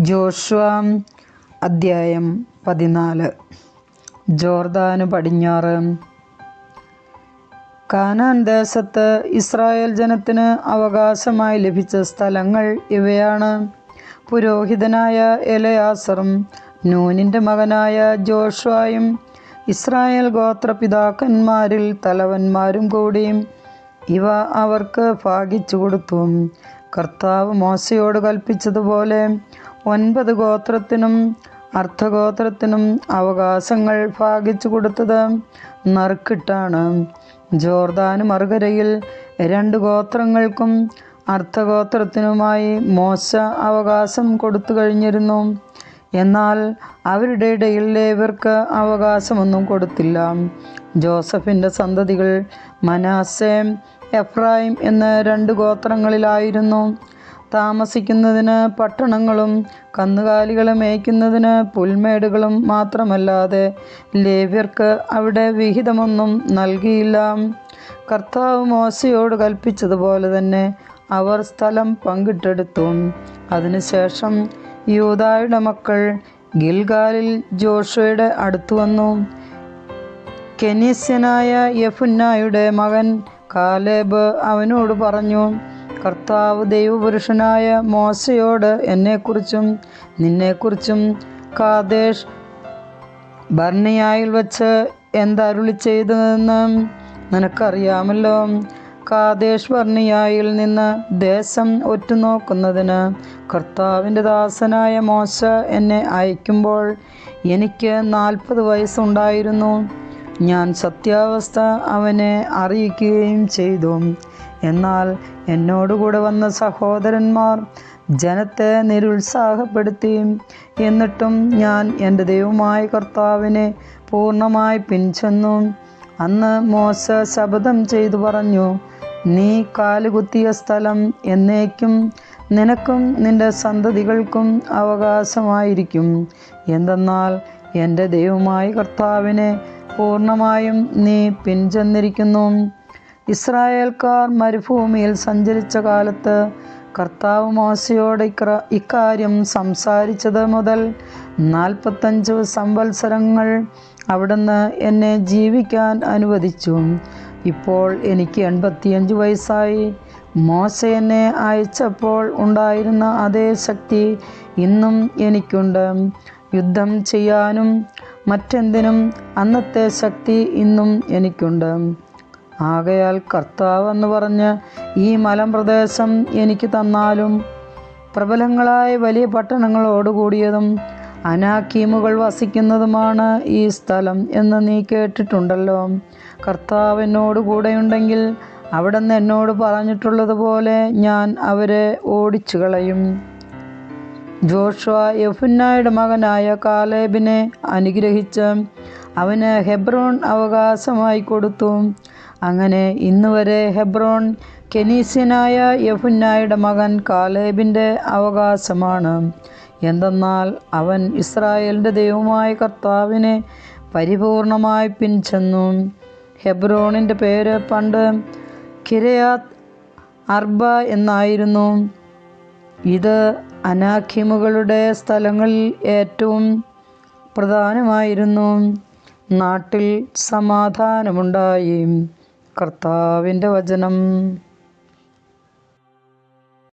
Joshua അദ്ധ്യായം പതിനാല്. ജോർദാന് പടിഞ്ഞാറ്. കാനാൻ ദേശത്ത് ഇസ്രായേൽ ജനത്തിന് അവകാശമായി ലഭിച്ച സ്ഥലങ്ങൾ ഇവയാണ്. പുരോഹിതനായ എലയാസറും നൂനിന്റെ മകനായ ജോഷ്വായും ഇസ്രായേൽ ഗോത്രപിതാക്കന്മാരിൽ തലവന്മാരും കൂടി. ഇവ അവർക്ക് ഭാഗിച്ചു കൊടുത്തു കർത്താവ് മോശയോട് കൽപ്പിച്ചതുപോലെ ഒൻപത് ഗോത്രത്തിനും അർദ്ധഗോത്രത്തിനും അവകാശങ്ങൾ ഭാഗിച്ചു കൊടുത്തത് നറുക്കിട്ടാണ് ജോർദാന് മറുകരയിൽ രണ്ട് ഗോത്രങ്ങൾക്കും അർദ്ധഗോത്രത്തിനുമായി മോശ അവകാശം കൊടുത്തു കഴിഞ്ഞിരുന്നു. എന്നാൽ അവരുടെ ഇടയിൽ ലേവർക്ക് അവകാശമൊന്നും കൊടുത്തില്ല. ജോസഫിന്റെ സന്തതികൾ മനാസെ എഫ്രൈം എന്ന രണ്ട് ഗോത്രങ്ങളിലായിരുന്നു. താമസിക്കുന്നതിന് പട്ടണങ്ങളും കന്നുകാലികളെ മേയ്ക്കുന്നതിന് പുൽമേടുകളും മാത്രമല്ലാതെ ലേവ്യർക്ക് അവിടെ വിഹിതമൊന്നും നൽകിയില്ല. കർത്താവ് മോശയോട് കൽപ്പിച്ചതുപോലെ തന്നെ അവർ സ്ഥലം പങ്കിട്ടെടുത്തു. അതിനുശേഷം യൂതായുടെ മക്കൾ ഗിൽഗാലിൽ ജോഷയുടെ അടുത്തു വന്നു. കെനീസ്യനായ യഫുന്നായുടെ മകൻ കാലേബ് അവനോട് പറഞ്ഞു കർത്താവ് ദൈവപുരുഷനായ മോശയോട് എന്നെക്കുറിച്ചും നിന്നെക്കുറിച്ചും കാദേശ് ബർണിയായിൽ വച്ച് എന്തരുളി ചെയ്തതെന്ന് നിനക്കറിയാമല്ലോ. കാദേശ് ഭർണിയായിൽ നിന്ന് ദേശം ഒറ്റുനോക്കുന്നതിന് കർത്താവിന്റെ ദാസനായ മോശ എന്നെ അയക്കുമ്പോൾ എനിക്ക് നാൽപ്പത് വയസ്സുണ്ടായിരുന്നു. ഞാൻ സത്യാവസ്ഥ അവനെ അറിയിക്കുകയും ചെയ്തു. എന്നാൽ എന്നോടുകൂടെ വന്ന സഹോദരന്മാർ ജനത്തെ നിരുത്സാഹപ്പെടുത്തി. എന്നിട്ടും ഞാൻ എന്റെ ദൈവമായ കർത്താവിനെ പൂർണമായി പിൻചെന്നു. അന്ന് മോശ ശബ്ദം ചെയ്തു പറഞ്ഞു നീ കാലുകുത്തിയ സ്ഥലം എന്നേക്കും നിനക്കും നിന്റെ സന്തതികൾക്കും അവകാശമായിരിക്കും. എന്തെന്നാൽ എന്റെ ദൈവമായ കർത്താവിനെ പൂർണമായും നീ പിൻചെന്നിരിക്കുന്നു. ഇസ്രായേൽക്കാർ മരുഭൂമിയിൽ സഞ്ചരിച്ച കാലത്ത് കർത്താവ് മോശയോട് ഇക്ര ഇക്കാര്യം സംസാരിച്ചത് മുതൽ നാൽപ്പത്തഞ്ച് സംവത്സരങ്ങൾ അവിടുന്ന് എന്നെ ജീവിക്കാൻ അനുവദിച്ചു. ഇപ്പോൾ എനിക്ക് എൺപത്തിയഞ്ച് വയസ്സായി. മോശ എന്നെ അയച്ചപ്പോൾ ഉണ്ടായിരുന്ന അതേ ശക്തി ഇന്നും എനിക്കുണ്ട്. യുദ്ധം ചെയ്യാനും മറ്റെന്തിനും അന്നത്തെ ശക്തി ഇന്നും എനിക്കുണ്ട്. ആകയാൽ കർത്താവ് എന്ന് പറഞ്ഞ് ഈ മലമ്പ്രദേശം എനിക്ക് തന്നാലും പ്രബലങ്ങളായ വലിയ പട്ടണങ്ങളോടുകൂടിയതും അനാക്കീമുകൾ വസിക്കുന്നതുമാണ് ഈ സ്ഥലം എന്ന് നീ കേട്ടിട്ടുണ്ടല്ലോ. കർത്താവ് എന്നോട് കൂടെയുണ്ടെങ്കിൽ നിന്ന് എന്നോട് പറഞ്ഞിട്ടുള്ളതുപോലെ ഞാൻ അവരെ ഓടിച്ചു കളയും ജോഷുവ യഫുന്നായുടെ മകനായ കാലേബിനെ അനുഗ്രഹിച്ച് അവന് ഹെബ്രോൺ അവകാശമായി കൊടുത്തു. അങ്ങനെ ഇന്ന് വരെ ഹെബ്രോൺ കെനീസ്യനായ യഫുന്നായുടെ മകൻ കാലേബിന്റെ അവകാശമാണ്. എന്തെന്നാൽ അവൻ ഇസ്രായേലിന്റെ ദൈവമായ കർത്താവിനെ പരിപൂർണമായി പിൻചെന്നു. ഹെബ്രോണിന്റെ പേര് പണ്ട് കിരയാത്ത് അർബ എന്നായിരുന്നു. ഇത് അനാഖിമുകളുടെ സ്ഥലങ്ങളിൽ ഏറ്റവും പ്രധാനമായിരുന്നു. നാട്ടിൽ സമാധാനമുണ്ടായി. കർത്താവിന്റെ വചനം.